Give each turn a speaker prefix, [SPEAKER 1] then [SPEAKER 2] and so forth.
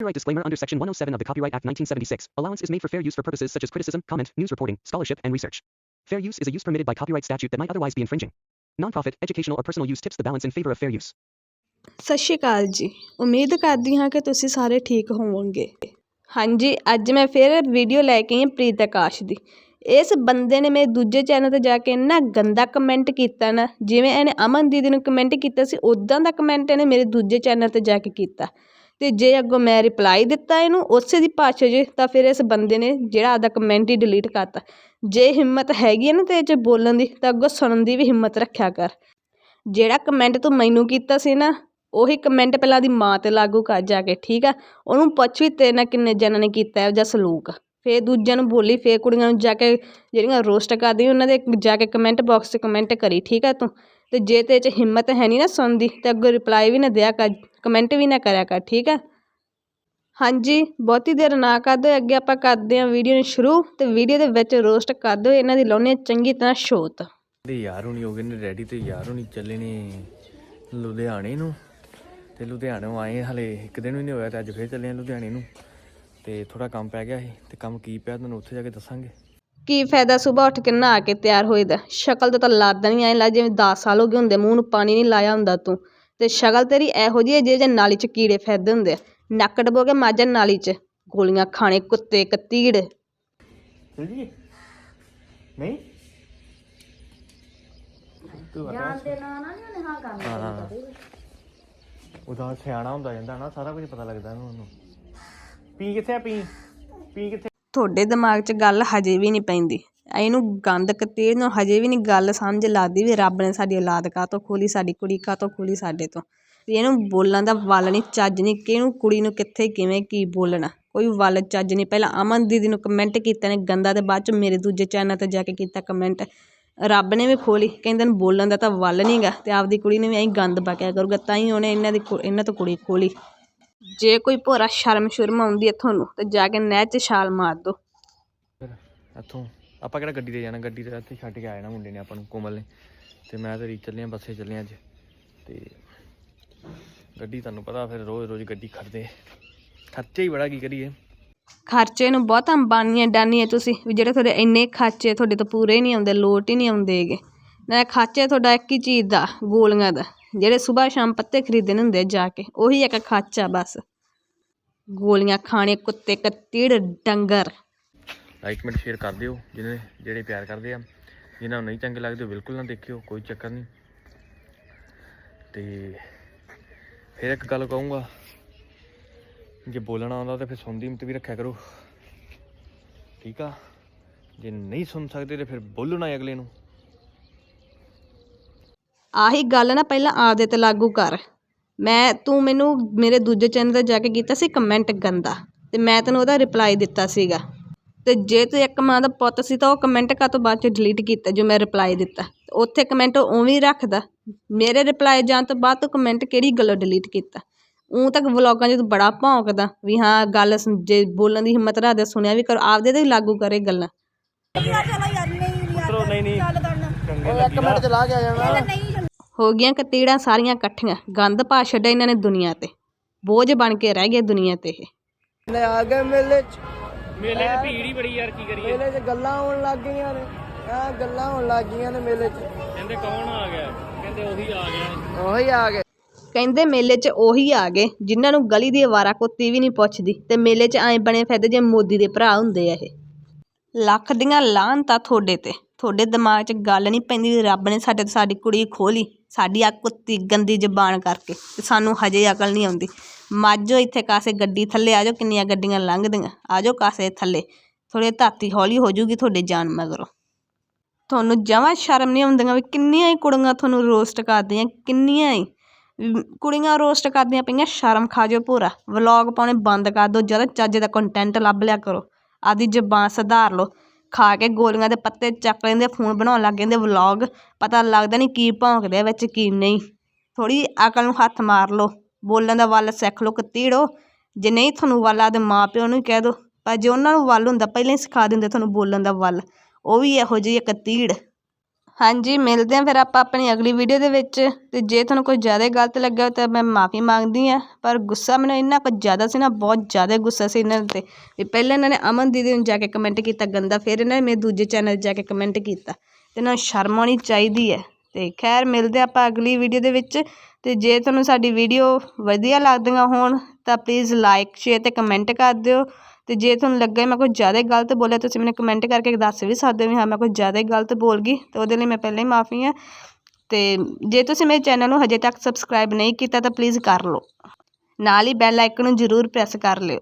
[SPEAKER 1] Copyright disclaimer under Section 107 of the Copyright Act 1976. Allowance is made for fair use for purposes such as criticism, comment, news reporting, scholarship, and research. Fair use is a use permitted by copyright statute that might otherwise be infringing. Nonprofit, educational, or personal use tips the balance in favor of fair use.
[SPEAKER 2] ਸਤਿ ਸ਼੍ਰੀ ਅਕਾਲ ਜੀ ਉਮੀਦ ਕਰਦੀ ਹਾਂ ਕਿ ਤੁਸੀਂ ਸਾਰੇ ਠੀਕ ਹੋਵੋਗੇ ਹਾਂਜੀ ਅੱਜ ਮੈਂ ਫਿਰ ਵੀਡੀਓ ਲੈ ਕੇ ਆਈ ਹਾਂ ਪ੍ਰੀਤ ਆਕਾਸ਼ ਦੀ ਇਸ ਬੰਦੇ ਨੇ ਮੇਰੇ ਦੂਜੇ ਚੈਨਲ 'ਤੇ ਜਾ ਕੇ ਇੰਨਾ ਗੰਦਾ ਕਮੈਂਟ ਕੀਤਾ ਨਾ ਜਿਵੇਂ ਇਹਨੇ ਅਮਨ ਦੀਦੀ ਨੂੰ ਕਮੈਂਟ ਕੀਤਾ ਸੀ ਉਦਾਂ ਦਾ ਕਮੈਂਟ ਇਹਨੇ ਮੇਰੇ ਦੂਜੇ ਚੈਨਲ 'ਤੇ ਜਾ ਕੇ ਕੀਤਾ ਅਤੇ ਜੇ ਅੱਗੋਂ ਮੈਂ ਰਿਪਲਾਈ ਦਿੱਤਾ ਇਹਨੂੰ, ਉਸੇ ਦੀ ਭਾਸ਼ਾ 'ਚ ਤਾਂ ਫਿਰ ਇਸ ਬੰਦੇ ਨੇ ਜਿਹੜਾ ਆਪਦਾ ਕਮੈਂਟ ਹੀ ਡਿਲੀਟ ਕਰਤਾ। ਜੇ ਹਿੰਮਤ ਹੈਗੀ ਹੈ ਨਾ ਤੇਰੇ 'ਚ ਬੋਲਣ ਦੀ, ਤਾਂ ਅੱਗੋਂ ਸੁਣਨ ਦੀ ਵੀ ਹਿੰਮਤ ਰੱਖਿਆ ਕਰ। ਜਿਹੜਾ ਕਮੈਂਟ ਤੂੰ ਮੈਨੂੰ ਕੀਤਾ ਸੀ ਨਾ, ਉਹੀ ਕਮੈਂਟ ਪਹਿਲਾਂ ਉਹਦੀ ਮਾਂ 'ਤੇ ਲਾਗੂ ਕਰ ਜਾ ਕੇ, ਠੀਕ ਆ? ਉਹਨੂੰ ਪੁੱਛ ਵੀ ਤੇਰੇ ਨਾਲ ਕਿੰਨੇ ਜਣਾਂ ਨੇ ਕੀਤਾ ਇਹੋ ਜਿਹਾ ਸਲੂਕ। ਫਿਰ ਦੂਜਿਆਂ ਨੂੰ ਬੋਲੀ, ਫਿਰ ਕੁੜੀਆਂ ਨੂੰ ਜਾ ਕੇ ਜਿਹੜੀਆਂ ਰੋਸਟ ਕਰਦੀ ਉਹਨਾਂ ਦੇ ਜਾ ਕੇ ਕਮੈਂਟ ਬਾਕਸ 'ਚ ਕਮੈਂਟ ਕਰੀ, ਠੀਕ ਆ ਤੂੰ? ਅਤੇ ਜੇ ਤੇਰੇ 'ਚ ਹਿੰਮਤ ਹੈ ਨਹੀਂ ਨਾ ਸੁਣਨ ਦੀ, ਤਾਂ ਅੱਗੋਂ ਰਿਪਲਾਈ ਵੀ ਨਾ ਦਿਆ ਕਰ। ਕਮੈਂਟ ਵੀ ਨਾ ਕਰਿਆ ਕਰ ਠੀਕ ਆ? ਹਾਂਜੀ ਬਹੁਤੀ ਦੇਰ ਨਾ ਕਰਦੇ ਅੱਗੇ ਆਪਾਂ ਕਰਦੇ ਹਾਂ ਵੀਡੀਓ ਨੂੰ ਸ਼ੁਰੂ ਤੇ ਵੀਡੀਓ ਦੇ ਵਿੱਚ ਰੋਸਟ ਕਰਦੇ ਹੋਏ ਇਹਨਾਂ ਦੀ ਲਾਉਂਦੇ ਹਾਂ ਚੰਗੀ ਤਰ੍ਹਾਂ ਸ਼ੋਤ।
[SPEAKER 3] ਤੇ ਯਾਰ ਹੁਣੀ ਹੋ ਗਏ ਨੇ ਰੈਡੀ ਤੇ ਯਾਰ ਹੁਣੀ ਚੱਲੇ ਨੇ ਲੁਧਿਆਣੇ ਨੂੰ। ਤੇ ਲੁਧਿਆਣੋਂ ਆਏ ਹਲੇ ਇੱਕ ਦਿਨ ਵੀ ਨਹੀਂ ਹੋਇਆ ਤੇ ਅੱਜ ਫੇਰ ਚੱਲੇ ਆ ਲੁਧਿਆਣੇ ਨੂੰ। ਤੇ ਥੋੜਾ ਕੰਮ ਪੈ ਗਿਆ ਸੀ ਤੇ ਕੰਮ ਕੀ ਪਿਆ ਤੁਹਾਨੂੰ ਉੱਥੇ ਜਾ ਕੇ ਦੱਸਾਂਗੇ?
[SPEAKER 2] ਕੀ ਫਾਇਦਾ ਸਵੇਰ ਉੱਠ ਕੇ ਨਹਾ ਕੇ ਤਿਆਰ ਹੋਏ ਦਾ? ਸ਼ਕਲ ਤੇ ਤਾਂ ਲੱਗਦਾ ਨਹੀਂ ਐਂ ਲੱਗ ਜਿਵੇਂ 10 ਸਾਲ ਹੋ ਗਏ ਹੁੰਦੇ ਮੂੰਹ ਨੂੰ ਪਾਣੀ ਨਹੀਂ ਲਾਇਆ ਹੁੰਦਾ ਤੂੰ। ਤੇ ਸ਼ਕਲ ਤੇਰੀ ਇਹੋ ਜਿਹੀ ਹੈ ਜਿਹੇ ਜਿਹੇ ਨਾਲੀ 'ਚ ਕੀੜੇ ਫਿਰਦੇ ਹੁੰਦੇ ਆ। ਨੱਕ ਡਬੋ ਕੇ ਮਾਜਾ ਨਾਲੀ 'ਚ। ਗੋਲੀਆਂ ਖਾਣੇ ਕੁੱਤੇ ਕਤੀੜ।
[SPEAKER 3] ਚਲ ਜੀ ਨਹੀਂ? ਤੂੰ ਜਾਣਦੇ ਨਾ ਨਾ ਨਹੀਂ ਹਾਂ ਕੰਮ ਉਹਦਾ ਸਿਆਣਾ ਹੁੰਦਾ ਜਾਂਦਾ ਨਾ ਸਾਰਾ ਕੁਝ ਪਤਾ ਲੱਗਦਾ ਇਹਨੂੰ ਉਹਨੂੰ। ਪੀ ਕਿੱਥੇ ਆ ਪੀ? ਪੀ ਕਿੱਥੇ?
[SPEAKER 2] ਤੁਹਾਡੇ ਦਿਮਾਗ 'ਚ ਗੱਲ ਹਜੇ ਵੀ ਨਹੀਂ ਪੈਂਦੀ। ਇਹਨੂੰ ਗੰਦ ਕਤੀੜ ਨੂੰ ਹਜੇ ਵੀ ਨਹੀਂ ਗੱਲ ਸਮਝ ਲੱਗਦੀ ਵੀ ਰੱਬ ਨੇ ਸਾਡੀ ਔਲਾਦ ਕਾਹਤੋਂ ਖੋਲੀ ਸਾਡੀ ਕੁੜੀ ਕਾਹਤੋਂ ਖੋਲੀ ਸਾਡੇ ਤੋਂ। ਵੀ ਇਹਨੂੰ ਬੋਲਣ ਦਾ ਵੱਲ ਨਹੀਂ ਚੱਜ ਨਹੀਂ ਕਿਹਨੂੰ ਕੁੜੀ ਨੂੰ ਕਿੱਥੇ, ਕਿਵੇਂ, ਕੀ ਬੋਲਣਾ। ਕੋਈ ਵੱਲ ਚੱਜ ਨਹੀਂ ਪਹਿਲਾਂ ਅਮਨ ਦੀਦੀ ਨੂੰ ਕਮੈਂਟ ਕੀਤਾ ਨੇ ਗੰਦਾ ਤੇ ਬਾਅਦ ਚ ਮੇਰੇ ਦੂਜੇ ਚੈਨਲ ਤੇ ਜਾ ਕੇ ਕੀਤਾ ਕਮੈਂਟ ਰੱਬ ਨੇ ਵੀ ਖੋਲੀ ਕਹਿੰਦੇ ਨੇ ਬੋਲਣ ਦਾ ਤਾਂ ਵੱਲ ਨਹੀਂਗਾ ਤੇ ਆਪਦੀ ਕੁੜੀ ਨੇ ਵੀ ਐਂ ਗੰਦ ਬਕਿਆ ਕਰੂਗਾ। ਤਾਂ ਹੀ ਉਹਨੇ ਇਹਨਾਂ ਦੀ ਕੁ- ਇਹਨਾਂ ਤੋਂ ਕੁੜੀ ਖੋਲੀ ਜੇ ਕੋਈ ਭੋਰਾ ਸ਼ਰਮ ਸ਼ੁਰਮ ਆਉਂਦੀ ਹੈ ਤੁਹਾਨੂੰ ਤਾਂ ਜਾ ਕੇ ਨਹਿਰ 'ਚ ਛਾਲ ਮਾਰ ਦਿਓ
[SPEAKER 3] ਇੱਥੋਂ। ਆਪਾਂ ਕਿਹੜਾ ਗੱਡੀ ਤੇ ਜਾਣਾ? ਗੱਡੀ ਤੇ ਇੱਥੇ ਛੱਡ ਕੇ ਆਇਆ ਨਾ ਮੁੰਡੇ ਨੇ ਆਪਾਂ ਨੂੰ, ਕੋਮਲ ਨੇ। ਤੇ ਮੈਂ ਤੇ ਰੀਤ ਚੱਲੇ ਆ, ਬੱਸੇ ਚੱਲੇ ਆ ਅੱਜ। ਤੇ ਗੱਡੀ ਤੁਹਾਨੂੰ ਪਤਾ, ਫਿਰ ਰੋਜ਼ ਰੋਜ਼ ਗੱਡੀ ਖੜਦੇ। ਖਰਚੇ ਹੀ ਬੜਾ, ਕੀ ਕਰੀਏ?
[SPEAKER 2] ਖਰਚੇ ਨੂੰ ਬਹੁਤ ਅੰਬਾਨੀਆਂ ਡਾਨੀਆਂ ਤੁਸੀਂ, ਵੀ ਜਿਹੜੇ ਤੁਹਾਡੇ ਇੰਨੇ ਖਰਚੇ ਤੁਹਾਡੇ ਤੋਂ ਪੂਰੇ ਹੀ ਨਹੀਂ ਆਉਂਦੇ, ਲੋਟ ਹੀ ਨਹੀਂ ਆਉਂਦੇਗੇ ਨਾ, ਖਰਚੇ ਤੁਹਾਡਾ ਇੱਕ ਹੀ ਚੀਜ਼ ਦਾ, ਗੋਲੀਆਂ ਦਾ। ਜਿਹੜੇ ਸਵੇਰ ਸ਼ਾਮ ਪੱਤੇ ਖਰੀਦਣੇ ਹੁੰਦੇ ਜਾ ਕੇ, ਉਹੀ ਇੱਕ ਖਰਚਾ ਬਸ। ਗੋਲੀਆਂ ਖਾਣੇ ਕੁੱਤੇ ਕੱਤੀੜ ਡੰਗਰ।
[SPEAKER 3] ਲਾਈਕ ਮਿੰਟ ਸ਼ੇਅਰ ਕਰ ਦਿਓ, ਜਿਹਨੇ, ਜਿਹੜੇ ਪਿਆਰ ਕਰਦੇ ਆ ਜਿਨ੍ਹਾਂ ਨੂੰ ਨਹੀਂ ਚੰਗੇ ਲੱਗਦੇ, ਬਿਲਕੁਲ ਨਾ ਦੇਖਿਓ, ਕੋਈ ਚੱਕਰ ਨਹੀਂ। ਤੇ ਫਿਰ ਇੱਕ ਗੱਲ ਕਹੂੰਗਾ, ਜੇ ਬੋਲਣਾ ਆਉਂਦਾ ਤਾਂ ਫਿਰ ਸੁਣਦੀ ਹਿੰਮਤ ਵੀ ਰੱਖਿਆ ਕਰੋ। ਠੀਕ ਆ? ਜੇ ਨਹੀਂ ਸੁਣ ਸਕਦੇ ਤੇ ਫਿਰ ਬੋਲਣਾ ਨਾ ਅਗਲੇ ਨੂੰ।
[SPEAKER 2] ਆਹੀ ਗੱਲ ਨਾ ਪਹਿਲਾਂ ਆਪਦੇ ਤੇ ਲਾਗੂ ਕਰ। ਮੈਂ, ਤੂੰ ਮੈਨੂੰ ਮੇਰੇ ਦੂਜੇ ਚੈਨਲ ਤੇ ਜਾ ਕੇ ਕੀਤਾ ਸੀ ਕਮੈਂਟ ਗੰਦਾ, ਤੇ ਮੈਂ ਤੈਨੂੰ ਉਹਦਾ ਰਿਪਲਾਈ ਦਿੱਤਾ ਸੀਗਾ। ਤੇ ਜੇ ਤੂੰ ਇੱਕ ਮਾਂ ਦਾ ਪੁੱਤ ਸੀ ਤਾਂ ਉਹ ਕਮੈਂਟ ਕਾ ਤੋਂ ਬਾਅਦ ਚ ਡਿਲੀਟ ਕੀਤਾ ਜੋ ਮੈਂ ਰਿਪਲਾਈ ਦਿੱਤਾ। ਉੱਥੇ ਕਮੈਂਟ ਉਵੇਂ ਹੀ ਰੱਖਦਾ। ਮੇਰੇ ਰਿਪਲਾਈ ਜਾਣ ਤੋਂ ਬਾਅਦ ਤੂੰ ਕਮੈਂਟ ਕਿਹੜੀ ਗੱਲੋਂ ਡਿਲੀਟ ਕੀਤਾ? ਉਹ ਤੱਕ ਵਲੋਗਾਂ 'ਚ ਤੂੰ ਬੜਾ ਭੌਂਕਦਾ ਵੀ ਹਾਂ ਗੱਲ ਜੇ ਬੋਲਣ ਦੀ ਹਿੰਮਤ ਰੱਖਦੇ ਸੁਣਿਆ ਵੀ ਕਰੋ ਆਪਦੇ ਤੇ ਲਾਗੂ ਕਰੇ ਗੱਲਾਂ। ਹੋ ਗਈਆਂ ਕਤੀੜਾਂ ਸਾਰੀਆਂ ਇਕੱਠੀਆਂ। ਗੰਦ ਪਾ ਛੱਡਿਆ ਇਹਨਾਂ ਨੇ ਦੁਨੀਆ ਤੇ। ਬੋਝ ਬਣ ਕੇ ਰਹਿ ਗਏ ਦੁਨੀਆ ਤੇ ਇਹ।
[SPEAKER 4] ਆ ਗਏ ਮੇਲੇ ਚ।
[SPEAKER 3] ਮੇਲੇ ਦੀ ਭੀੜ ਹੀ ਬੜੀ ਯਾਰ ਕੀ ਕਰੀਏ?
[SPEAKER 4] ਮੇਲੇ 'ਚ ਗੱਲਾਂ ਹੋਣ ਲੱਗ ਗਈਆਂ ਨੇ। ਆ ਗੱਲਾਂ ਹੋਣ ਲੱਗ ਗਈਆਂ ਨੇ ਮੇਲੇ 'ਚ।
[SPEAKER 3] ਕਹਿੰਦੇ ਕੌਣ ਆ ਗਿਆ? ਕਹਿੰਦੇ ਉਹੀ ਆ ਗਿਆ।
[SPEAKER 4] ਉਹੀ ਆ ਗਏ।
[SPEAKER 2] ਕਹਿੰਦੇ ਮੇਲੇ 'ਚ ਉਹੀ ਆ ਗਏ ਜਿਨ੍ਹਾਂ ਨੂੰ ਗਲੀ ਦੀ ਅਵਾਰਾ ਕੁੱਤੀ ਵੀ ਨਹੀਂ ਪੁੱਛਦੀ ਤੇ ਮੇਲੇ 'ਚ ਐਂ ਬਣੇ ਫਿਰਦੇ ਜੇ ਮੋਦੀ ਦੇ ਭਰਾ ਹੁੰਦੇ ਆ ਇਹ। ਲੱਖ ਦੀਆਂ ਲਾਹਨਤਾਂ ਤੁਹਾਡੇ ਤੇ। ਤੁਹਾਡੇ ਦਿਮਾਗ 'ਚ ਗੱਲ ਨਹੀਂ ਪੈਂਦੀ ਵੀ ਰੱਬ ਨੇ ਸਾਡੇ ਤੋਂ ਸਾਡੀ ਕੁੜੀ ਖੋਲੀ ਸਾਡੀ ਆ ਕੁੱਤੀ ਗੰਦੀ ਜ਼ਬਾਨ ਕਰਕੇ, ਤੇ ਸਾਨੂੰ ਹਜੇ ਅਕਲ ਨਹੀਂ ਆਉਂਦੀ। ਮਾਝੋ ਇੱਥੇ ਕਾਸੇ ਗੱਡੀ ਥੱਲੇ ਆ ਜਾਓ, ਕਿੰਨੀਆਂ ਗੱਡੀਆਂ ਲੰਘਦੀਆਂ। ਆ ਜਾਓ ਕਾਸੇ ਥੱਲੇ। ਥੋੜੇ ਧਰਤੀ ਹੌਲੀ ਹੋ ਜੂਗੀ ਤੁਹਾਡੇ ਜਾਨ ਮਗਰੋਂ। ਤੁਹਾਨੂੰ ਜਮਾਂ ਸ਼ਰਮ ਨਹੀਂ ਆਉਂਦੀਆਂ ਵੀ ਕਿੰਨੀਆਂ ਹੀ ਕੁੜੀਆਂ ਤੁਹਾਨੂੰ ਰੋਸਟ ਕਰਦੀਆਂ, ਕਿੰਨੀਆਂ ਹੀ। ਕੁੜੀਆਂ ਰੋਸਟ ਕਰਦੀਆਂ ਪਈਆਂ, ਸ਼ਰਮ ਖਾ ਜਾਓ ਪੂਰਾ। ਵਲੌਗ ਪਾਉਣੇ ਬੰਦ ਕਰ ਦਿਓ, ਜਦ ਚੱਜ ਦਾ ਕੰਟੈਂਟ ਲੱਭ ਲਿਆ ਕਰੋ। ਆਦੀ ਜ਼ਬਾਨ ਸੁਧਾਰ ਲਓ। ਖਾ ਕੇ ਗੋਲੀਆਂ ਦੇ ਪੱਤੇ ਚੱਕ ਲੈਂਦੇ, ਫੋਨ ਬਣਾਉਣ ਲੱਗ ਜਾਂਦੇ ਵਲੋਗ। ਪਤਾ ਲੱਗਦਾ ਨਹੀਂ ਕੀ ਭੌਂਕਦੇ ਆ ਵਿੱਚ, ਕੀ ਨਹੀਂ। ਥੋੜ੍ਹੀ ਅਕਲ ਨੂੰ ਹੱਥ ਮਾਰ ਲਓ। ਬੋਲਣ ਦਾ ਵੱਲ ਸਿੱਖ ਲਓ ਕਤੀੜੋ ਜੇ ਨਹੀਂ ਤੁਹਾਨੂੰ ਵੱਲ ਆਪਦੇ ਮਾਂ ਪਿਓ ਨੂੰ ਕਹਿ ਦਿਓ ਪਰ ਜੇ ਉਹਨਾਂ ਨੂੰ ਵੱਲ ਹੁੰਦਾ, ਪਹਿਲਾਂ ਹੀ ਸਿਖਾ ਦਿੰਦੇ ਤੁਹਾਨੂੰ ਬੋਲਣ ਦਾ ਵੱਲ। ਉਹ ਵੀ ਇਹੋ ਜਿਹੀ ਇੱਕ ਤੀੜ ਹਾਂਜੀ, ਮਿਲਦੇ ਹਾਂ ਫਿਰ ਆਪਾਂ ਆਪਣੀ ਅਗਲੀ ਵੀਡੀਓ ਦੇ ਵਿੱਚ। ਅਤੇ ਜੇ ਤੁਹਾਨੂੰ ਕੋਈ ਜ਼ਿਆਦਾ ਗਲਤ ਲੱਗਾ ਤਾਂ ਮੈਂ ਮਾਫੀ ਮੰਗਦੀ ਹਾਂ, ਪਰ ਗੁੱਸਾ ਮੈਨੂੰ ਇੰਨਾ ਕੁ ਜ਼ਿਆਦਾ ਸੀ ਨਾ, ਬਹੁਤ ਜ਼ਿਆਦਾ ਗੁੱਸਾ ਸੀ ਇਹਨਾਂ 'ਤੇ। ਵੀ ਪਹਿਲਾਂ ਇਹਨਾਂ ਨੇ ਅਮਨ ਦੀਦੀ ਨੂੰ ਜਾ ਕੇ ਕਮੈਂਟ ਕੀਤਾ, ਗੰਦਾ, ਫਿਰ ਇਹਨਾਂ ਨੇ ਮੇਰੇ ਦੂਜੇ ਚੈਨਲ 'ਤੇ ਜਾ ਕੇ ਕਮੈਂਟ ਕੀਤਾ। ਅਤੇ ਇਹਨਾਂ ਨੂੰ ਸ਼ਰਮ ਆਉਣੀ ਚਾਹੀਦੀ ਹੈ। ਅਤੇ ਖੈਰ, ਮਿਲਦੇ ਆਪਾਂ ਅਗਲੀ ਵੀਡੀਓ ਦੇ ਵਿੱਚ। ਅਤੇ ਜੇ ਤੁਹਾਨੂੰ ਸਾਡੀ ਵੀਡੀਓ ਵਧੀਆ ਲੱਗਦੀਆਂ ਹੋਣ, ਤਾਂ ਪਲੀਜ਼ ਲਾਈਕ ਸ਼ੇਅਰ ਅਤੇ ਕਮੈਂਟ ਕਰ ਦਿਓ। ਅਤੇ ਜੇ ਤੁਹਾਨੂੰ ਲੱਗਾ ਮੈਂ ਕੁਝ ਜ਼ਿਆਦਾ ਗਲਤ ਬੋਲਿਆ, ਤੁਸੀਂ ਮੈਨੂੰ ਕਮੈਂਟ ਕਰਕੇ ਦੱਸ ਵੀ ਸਕਦੇ ਹੋ ਵੀ ਹਾਂ, ਮੈਂ ਕੁਝ ਜ਼ਿਆਦਾ ਗਲਤ ਬੋਲ ਗਈ, ਤਾਂ ਉਹਦੇ ਲਈ ਮੈਂ ਪਹਿਲਾਂ ਹੀ ਮਾਫੀ ਹਾਂ। ਅਤੇ ਜੇ ਤੁਸੀਂ ਮੇਰੇ ਚੈਨਲ ਨੂੰ ਹਜੇ ਤੱਕ ਸਬਸਕ੍ਰਾਈਬ ਨਹੀਂ ਕੀਤਾ, ਤਾਂ ਪਲੀਜ਼ ਕਰ ਲਓ। ਨਾਲ ਹੀ ਬੈਲ ਆਈਕਨ ਨੂੰ ਜ਼ਰੂਰ ਪ੍ਰੈਸ ਕਰ ਲਿਓ।